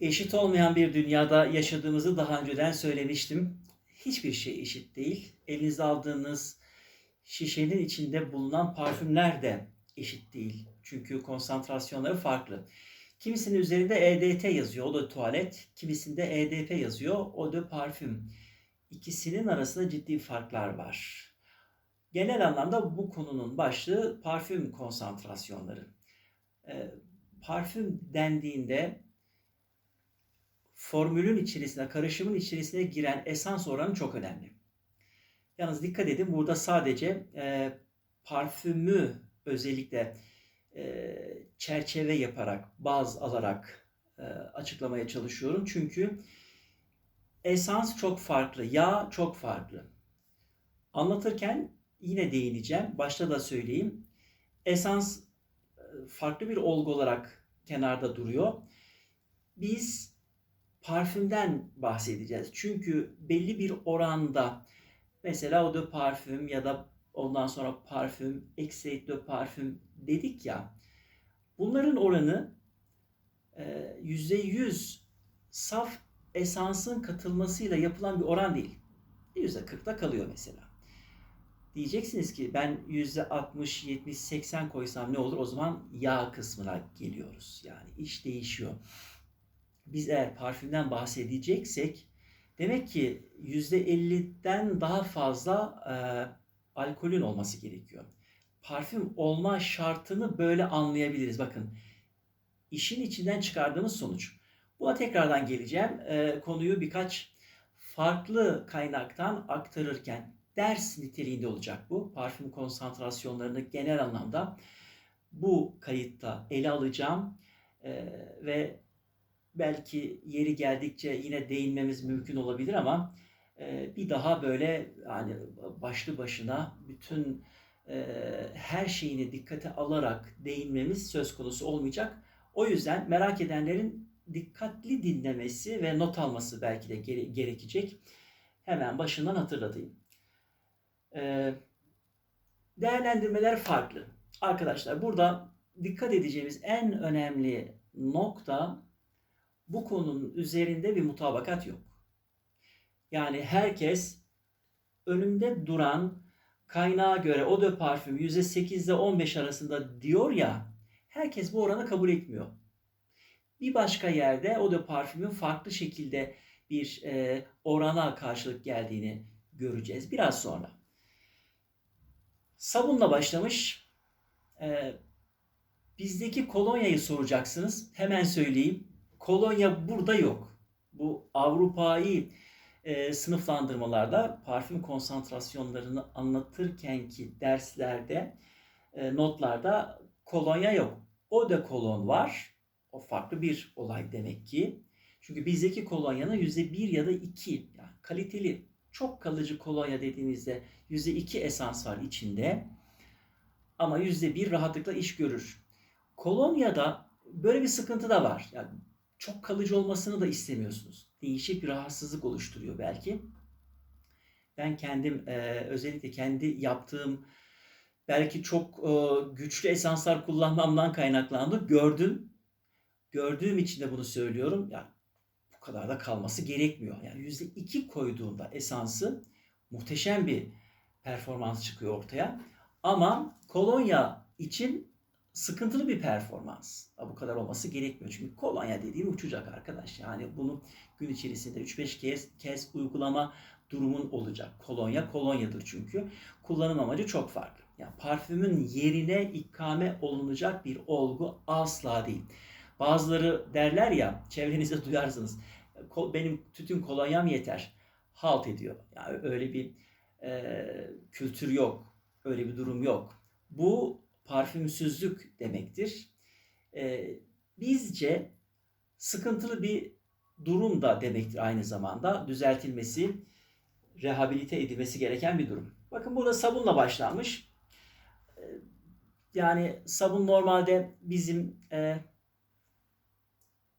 Eşit olmayan bir dünyada yaşadığımızı daha önceden söylemiştim. Hiçbir şey eşit değil. Elinizde aldığınız şişenin içinde bulunan parfümler de eşit değil. Çünkü konsantrasyonları farklı. Kimisinin üzerinde EDT yazıyor, o da tuvalet. Kimisinde EDP yazıyor, o da parfüm. İkisinin arasında ciddi farklar var. Genel anlamda bu konunun başlığı parfüm konsantrasyonları. Ee, parfüm dendiğinde formülün içerisine, karışımın içerisine giren esans oranı çok önemli. Yalnız dikkat edin burada sadece e, parfümü özellikle e, çerçeve yaparak, baz alarak e, açıklamaya çalışıyorum. Çünkü esans çok farklı, yağ çok farklı. Anlatırken yine değineceğim, başta da söyleyeyim. Esans e, farklı bir olgu olarak kenarda duruyor. Biz parfümden bahsedeceğiz. Çünkü belli bir oranda mesela o de parfüm ya da ondan sonra parfüm, extrait de parfüm dedik ya. Bunların oranı %100 saf esansın katılmasıyla yapılan bir oran değil. %40'da kalıyor mesela. Diyeceksiniz ki ben %60, 70, 80 koysam ne olur? O zaman yağ kısmına geliyoruz. Yani iş değişiyor biz eğer parfümden bahsedeceksek demek ki %50'den daha fazla e, alkolün olması gerekiyor. Parfüm olma şartını böyle anlayabiliriz. Bakın işin içinden çıkardığımız sonuç. Buna tekrardan geleceğim. E, konuyu birkaç farklı kaynaktan aktarırken ders niteliğinde olacak bu. Parfüm konsantrasyonlarını genel anlamda bu kayıtta ele alacağım. E, ve belki yeri geldikçe yine değinmemiz mümkün olabilir ama e, bir daha böyle yani başlı başına bütün e, her şeyini dikkate alarak değinmemiz söz konusu olmayacak. O yüzden merak edenlerin dikkatli dinlemesi ve not alması belki de gere- gerekecek. Hemen başından hatırlatayım. E, değerlendirmeler farklı. Arkadaşlar burada dikkat edeceğimiz en önemli nokta bu konunun üzerinde bir mutabakat yok. Yani herkes önünde duran kaynağa göre o de parfüm %8 ile 15 arasında diyor ya herkes bu oranı kabul etmiyor. Bir başka yerde o de parfümün farklı şekilde bir e, orana karşılık geldiğini göreceğiz biraz sonra. Sabunla başlamış. E, bizdeki kolonyayı soracaksınız. Hemen söyleyeyim. Kolonya burada yok. Bu Avrupa'yı e, sınıflandırmalarda parfüm konsantrasyonlarını anlatırken ki derslerde, e, notlarda kolonya yok. O da kolon var. O farklı bir olay demek ki. Çünkü bizdeki kolonyanın yüzde bir ya da iki yani kaliteli çok kalıcı kolonya dediğimizde yüzde iki esans var içinde. Ama yüzde bir rahatlıkla iş görür. Kolonyada böyle bir sıkıntı da var. Yani çok kalıcı olmasını da istemiyorsunuz. Değişik bir rahatsızlık oluşturuyor belki. Ben kendim e, özellikle kendi yaptığım belki çok e, güçlü esanslar kullanmamdan kaynaklandı. Gördüm. Gördüğüm için de bunu söylüyorum. Yani bu kadar da kalması gerekmiyor. Yani yüzde iki koyduğunda esansı muhteşem bir performans çıkıyor ortaya. Ama kolonya için sıkıntılı bir performans. Bu kadar olması gerekmiyor. Çünkü kolonya dediğin uçacak arkadaş. Yani bunu gün içerisinde 3-5 kez, kez uygulama durumun olacak. Kolonya kolonyadır çünkü. Kullanım amacı çok farklı. Yani parfümün yerine ikame olunacak bir olgu asla değil. Bazıları derler ya, çevrenizde duyarsınız. Benim tütün kolonyam yeter. Halt ediyor. Yani öyle bir e, kültür yok. Öyle bir durum yok. Bu parfümsüzlük demektir. E, bizce sıkıntılı bir durum da demektir aynı zamanda. Düzeltilmesi, rehabilite edilmesi gereken bir durum. Bakın burada sabunla başlanmış. E, yani sabun normalde bizim e,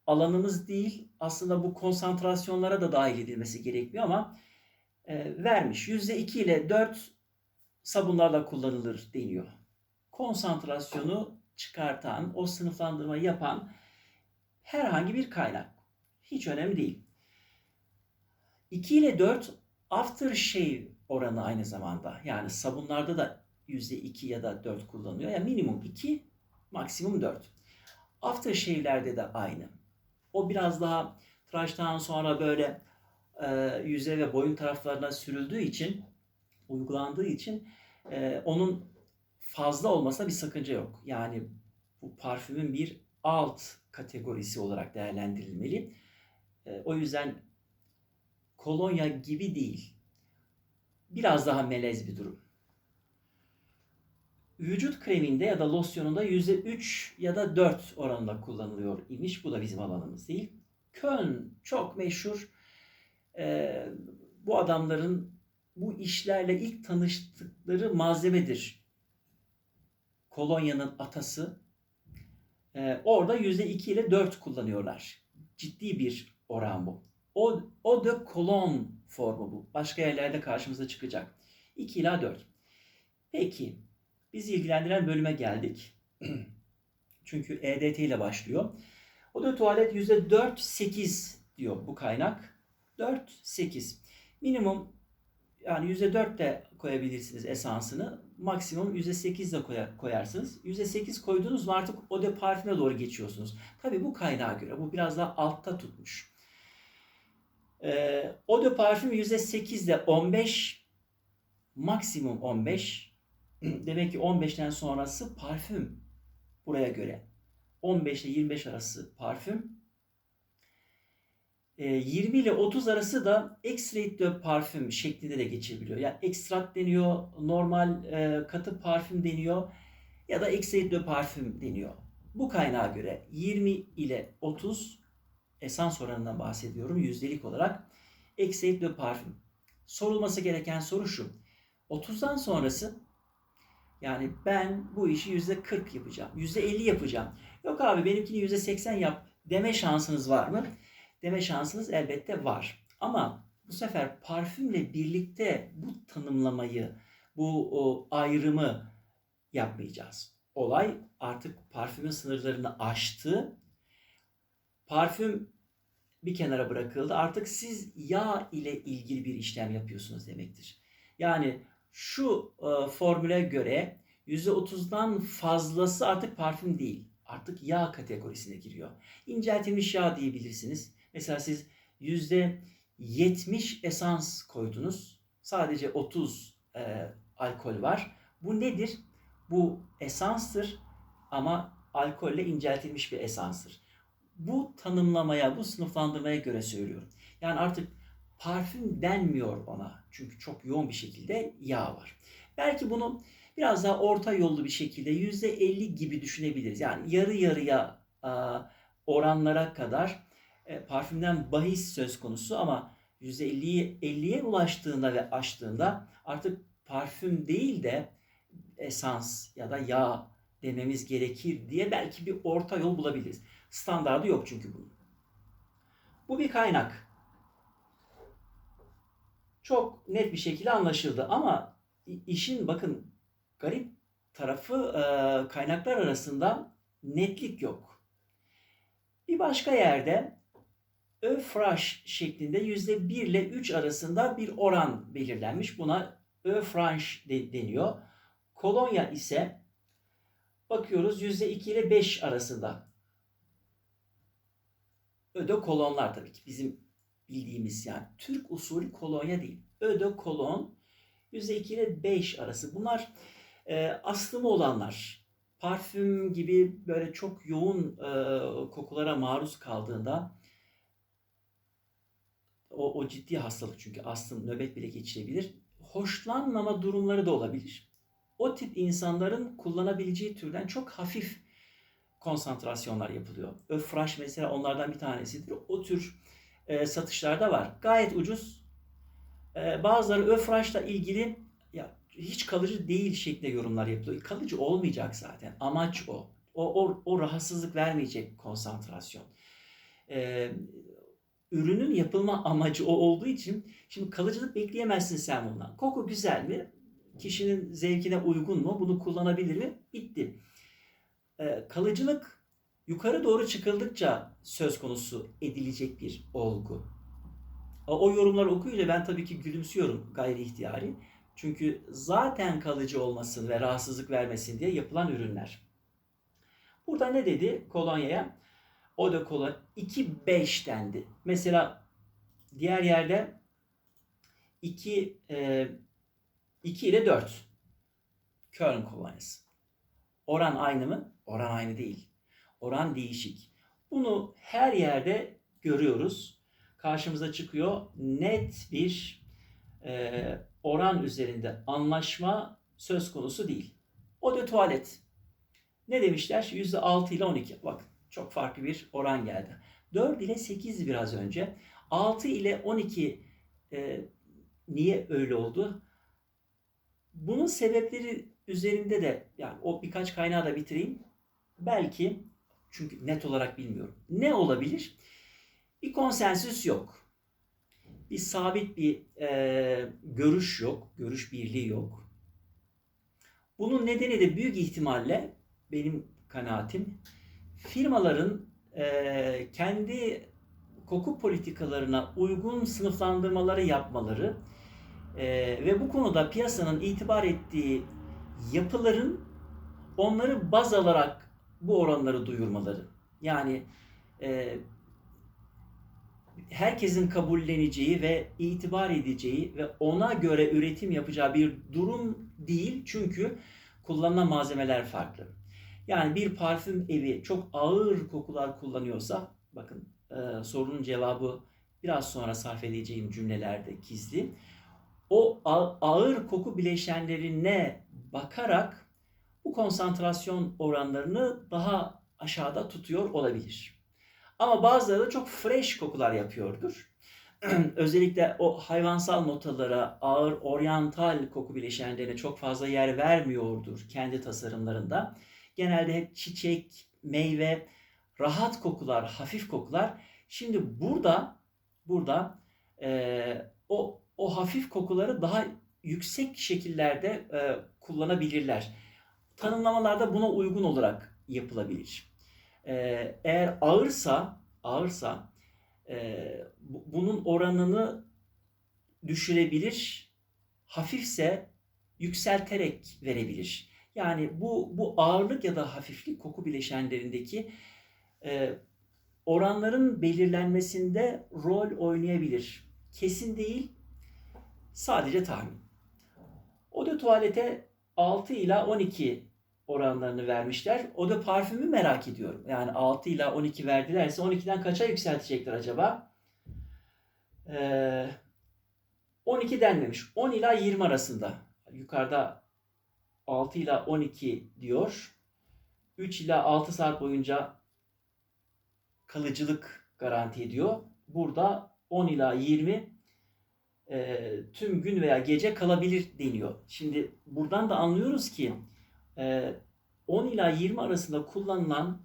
alanımız değil. Aslında bu konsantrasyonlara da dahil edilmesi gerekmiyor ama e, vermiş. %2 ile 4 sabunlarla kullanılır deniyor konsantrasyonu çıkartan, o sınıflandırma yapan herhangi bir kaynak. Hiç önemli değil. 2 ile 4 aftershave oranı aynı zamanda. Yani sabunlarda da %2 ya da 4 kullanılıyor. Yani minimum 2, maksimum 4. Aftershave'lerde de aynı. O biraz daha tıraştan sonra böyle e, yüze ve boyun taraflarına sürüldüğü için, uygulandığı için e, onun fazla olmasına bir sakınca yok. Yani bu parfümün bir alt kategorisi olarak değerlendirilmeli. E, o yüzden kolonya gibi değil. Biraz daha melez bir durum. Vücut kreminde ya da losyonunda %3 ya da 4 oranında kullanılıyor imiş. Bu da bizim alanımız değil. Köln çok meşhur. Ee, bu adamların bu işlerle ilk tanıştıkları malzemedir. Kolonya'nın atası. Ee, orada %2 ile 4 kullanıyorlar. Ciddi bir oran bu. O, o de kolon formu bu. Başka yerlerde karşımıza çıkacak. 2 ila 4. Peki bizi ilgilendiren bölüme geldik. Çünkü EDT ile başlıyor. O da tuvalet %4-8 diyor bu kaynak. 4-8. Minimum yani %4 de koyabilirsiniz esansını. Maksimum %8 de koyar, koyarsınız. %8 koydunuz mu artık o de parfüme doğru geçiyorsunuz. Tabi bu kaynağa göre. Bu biraz daha altta tutmuş. Ee, o de parfüm %8 ile 15 maksimum 15 demek ki 15'ten sonrası parfüm buraya göre. 15 ile 25 arası parfüm. 20 ile 30 arası da extrait de parfüm şeklinde de geçebiliyor. Yani ekstrat deniyor, normal katı parfüm deniyor ya da extrait de parfüm deniyor. Bu kaynağa göre 20 ile 30 esans oranından bahsediyorum yüzdelik olarak. Extrait de parfüm. Sorulması gereken soru şu. 30'dan sonrası yani ben bu işi yüzde 40 yapacağım, yüzde 50 yapacağım. Yok abi benimkini yüzde 80 yap deme şansınız var mı? Deme şansınız elbette var. Ama bu sefer parfümle birlikte bu tanımlamayı, bu o, ayrımı yapmayacağız. Olay artık parfümün sınırlarını aştı. Parfüm bir kenara bırakıldı. Artık siz yağ ile ilgili bir işlem yapıyorsunuz demektir. Yani şu e, formüle göre %30'dan fazlası artık parfüm değil. Artık yağ kategorisine giriyor. İnceltilmiş yağ diyebilirsiniz. Mesela siz %70 esans koydunuz. Sadece 30 e, alkol var. Bu nedir? Bu esanstır ama alkolle inceltilmiş bir esanstır. Bu tanımlamaya, bu sınıflandırmaya göre söylüyorum. Yani artık parfüm denmiyor ona. Çünkü çok yoğun bir şekilde yağ var. Belki bunu biraz daha orta yollu bir şekilde %50 gibi düşünebiliriz. Yani yarı yarıya oranlara kadar e, parfümden bahis söz konusu ama %50'ye 50'ye ulaştığında ve aştığında artık parfüm değil de esans ya da yağ dememiz gerekir diye belki bir orta yol bulabiliriz. Standardı yok çünkü bunun. Bu bir kaynak çok net bir şekilde anlaşıldı. Ama işin bakın garip tarafı e, kaynaklar arasında netlik yok. Bir başka yerde Öfraş şeklinde %1 ile 3 arasında bir oran belirlenmiş. Buna Öfraş deniyor. Kolonya ise bakıyoruz %2 ile 5 arasında. Öde kolonlar tabii ki bizim bildiğimiz yani Türk usulü kolonya değil. Öde kolon %2 ile 5 arası. Bunlar e, aslımı olanlar. Parfüm gibi böyle çok yoğun e, kokulara maruz kaldığında o, o ciddi hastalık çünkü astım nöbet bile geçirebilir. Hoşlanmama durumları da olabilir. O tip insanların kullanabileceği türden çok hafif konsantrasyonlar yapılıyor. Öfraş mesela onlardan bir tanesidir. O tür e, satışlarda var. Gayet ucuz. E, bazıları Öfraş'la ilgili ya hiç kalıcı değil şeklinde yorumlar yapılıyor. Kalıcı olmayacak zaten. Amaç o. O, o, o rahatsızlık vermeyecek konsantrasyon. E, ürünün yapılma amacı o olduğu için şimdi kalıcılık bekleyemezsin sen bundan. Koku güzel mi? Kişinin zevkine uygun mu? Bunu kullanabilir mi? Bitti. E, kalıcılık yukarı doğru çıkıldıkça söz konusu edilecek bir olgu. O yorumları okuyunca ben tabii ki gülümsüyorum gayri ihtiyari. Çünkü zaten kalıcı olmasın ve rahatsızlık vermesin diye yapılan ürünler. Burada ne dedi kolonyaya? O da kolon 2-5 dendi. Mesela diğer yerde 2 e, 2 ile 4. Köln kolonyası. Oran aynı mı? Oran aynı değil. Oran değişik. Bunu her yerde görüyoruz. Karşımıza çıkıyor net bir e, oran üzerinde anlaşma söz konusu değil. O da tuvalet. Ne demişler? %6 ile 12. Bak çok farklı bir oran geldi. 4 ile 8 biraz önce. 6 ile 12 e, niye öyle oldu? Bunun sebepleri üzerinde de yani o birkaç kaynağı da bitireyim. Belki çünkü net olarak bilmiyorum. Ne olabilir? Bir konsensüs yok. Bir sabit bir e, görüş yok. Görüş birliği yok. Bunun nedeni de büyük ihtimalle benim kanaatim firmaların e, kendi koku politikalarına uygun sınıflandırmaları yapmaları e, ve bu konuda piyasanın itibar ettiği yapıların onları baz alarak bu oranları duyurmaları. Yani e, herkesin kabulleneceği ve itibar edeceği ve ona göre üretim yapacağı bir durum değil. Çünkü kullanılan malzemeler farklı. Yani bir parfüm evi çok ağır kokular kullanıyorsa, bakın e, sorunun cevabı biraz sonra sarf edeceğim cümlelerde gizli. O ağır koku bileşenlerine bakarak bu konsantrasyon oranlarını daha aşağıda tutuyor olabilir. Ama bazıları da çok fresh kokular yapıyordur. Özellikle o hayvansal notalara, ağır oryantal koku bileşenlerine çok fazla yer vermiyordur kendi tasarımlarında. Genelde hep çiçek, meyve, rahat kokular, hafif kokular. Şimdi burada burada e, o o hafif kokuları daha yüksek şekillerde e, kullanabilirler. Tanımlamalarda buna uygun olarak yapılabilir. E, eğer ağırsa ağırsa e, bunun oranını düşürebilir. Hafifse yükselterek verebilir. Yani bu bu ağırlık ya da hafiflik koku bileşenlerindeki e, oranların belirlenmesinde rol oynayabilir. Kesin değil, sadece tahmin. O da tuvalete 6 ila 12 oranlarını vermişler. O da parfümü merak ediyorum. Yani 6 ila 12 verdilerse 12'den kaça yükseltecekler acaba? Ee, 12 denmemiş. 10 ila 20 arasında. Yukarıda 6 ila 12 diyor. 3 ila 6 saat boyunca kalıcılık garanti ediyor. Burada 10 ila 20 e, tüm gün veya gece kalabilir deniyor. Şimdi buradan da anlıyoruz ki e, 10 ila 20 arasında kullanılan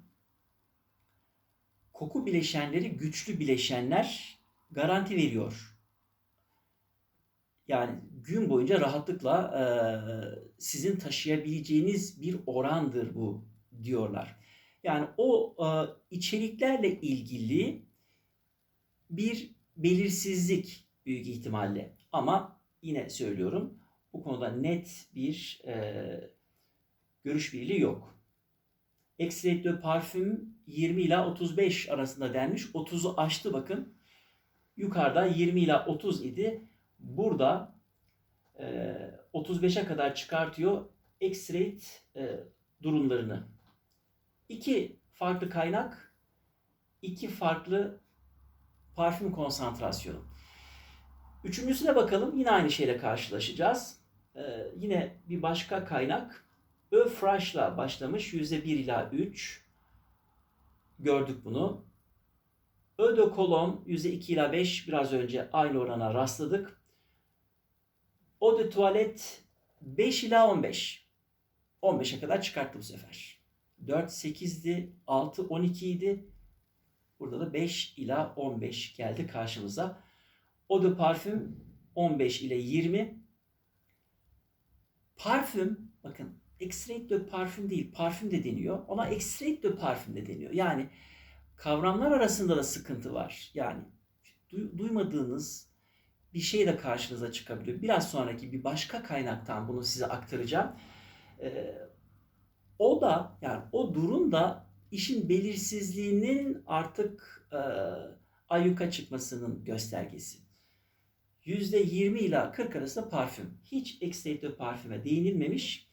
koku bileşenleri güçlü bileşenler garanti veriyor. Yani gün boyunca rahatlıkla e, sizin taşıyabileceğiniz bir orandır bu diyorlar. Yani o e, içeriklerle ilgili bir belirsizlik büyük ihtimalle. Ama yine söylüyorum bu konuda net bir e, görüş birliği yok. Extrait de parfüm 20 ila 35 arasında denmiş. 30'u aştı bakın. Yukarıda 20 ila 30 idi. Burada 35'e kadar çıkartıyor extrait e, durumlarını. İki farklı kaynak, iki farklı parfüm konsantrasyonu. Üçüncüsüne bakalım. Yine aynı şeyle karşılaşacağız. Ee, yine bir başka kaynak. Öfraş'la başlamış. %1 ila 3. Gördük bunu. Öde kolon %2 ila 5 biraz önce aynı orana rastladık. O de tuvalet 5 ila 15. 15'e kadar çıkarttı bu sefer. 4 8'di, 6 12 idi. Burada da 5 ila 15 geldi karşımıza. O da parfüm 15 ile 20. Parfüm bakın extrait de parfüm değil, parfüm de deniyor. Ona extrait de parfüm de deniyor. Yani kavramlar arasında da sıkıntı var. Yani du- duymadığınız bir şey de karşınıza çıkabiliyor. Biraz sonraki bir başka kaynaktan bunu size aktaracağım. Ee, o da yani o durum da işin belirsizliğinin artık e, ayyuka çıkmasının göstergesi. %20 ila 40 arasında parfüm. Hiç de parfüme değinilmemiş.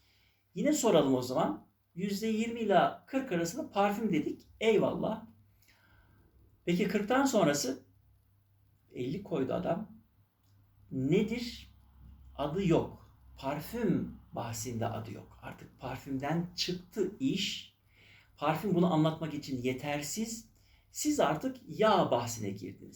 Yine soralım o zaman. %20 ila 40 arasında parfüm dedik. Eyvallah. Peki 40'tan sonrası 50 koydu adam. Nedir? Adı yok. Parfüm bahsinde adı yok. Artık parfümden çıktı iş. Parfüm bunu anlatmak için yetersiz. Siz artık yağ bahsine girdiniz.